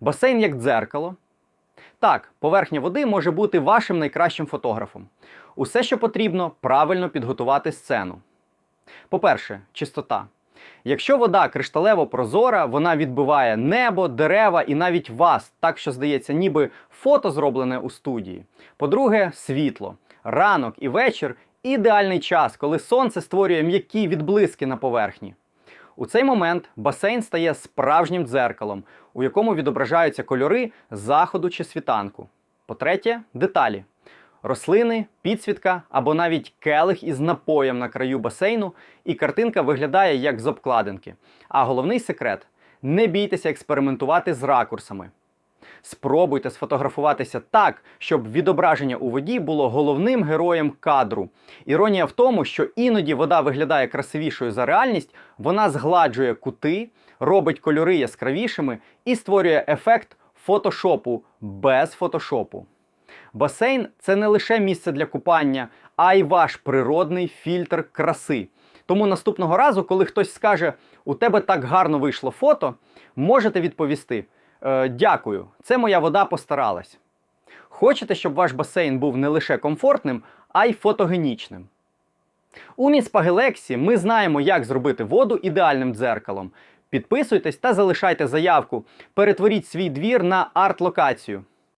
Басейн як дзеркало. Так, поверхня води може бути вашим найкращим фотографом. Усе, що потрібно, правильно підготувати сцену. По-перше, чистота. Якщо вода кришталево прозора, вона відбиває небо, дерева і навіть вас, так що здається, ніби фото зроблене у студії. По-друге, світло. Ранок і вечір ідеальний час, коли сонце створює м'які відблиски на поверхні. У цей момент басейн стає справжнім дзеркалом, у якому відображаються кольори заходу чи світанку. По-третє, деталі. Рослини, підсвітка або навіть келих із напоєм на краю басейну, і картинка виглядає як з обкладинки. А головний секрет не бійтеся експериментувати з ракурсами. Спробуйте сфотографуватися так, щоб відображення у воді було головним героєм кадру. Іронія в тому, що іноді вода виглядає красивішою за реальність, вона згладжує кути, робить кольори яскравішими і створює ефект фотошопу без фотошопу. Басейн це не лише місце для купання, а й ваш природний фільтр краси. Тому наступного разу, коли хтось скаже, у тебе так гарно вийшло фото, можете відповісти: «Е, Дякую, це моя вода постаралась. Хочете, щоб ваш басейн був не лише комфортним, а й фотогенічним. У Міспагелексі ми знаємо, як зробити воду ідеальним дзеркалом. Підписуйтесь та залишайте заявку. Перетворіть свій двір на арт-локацію.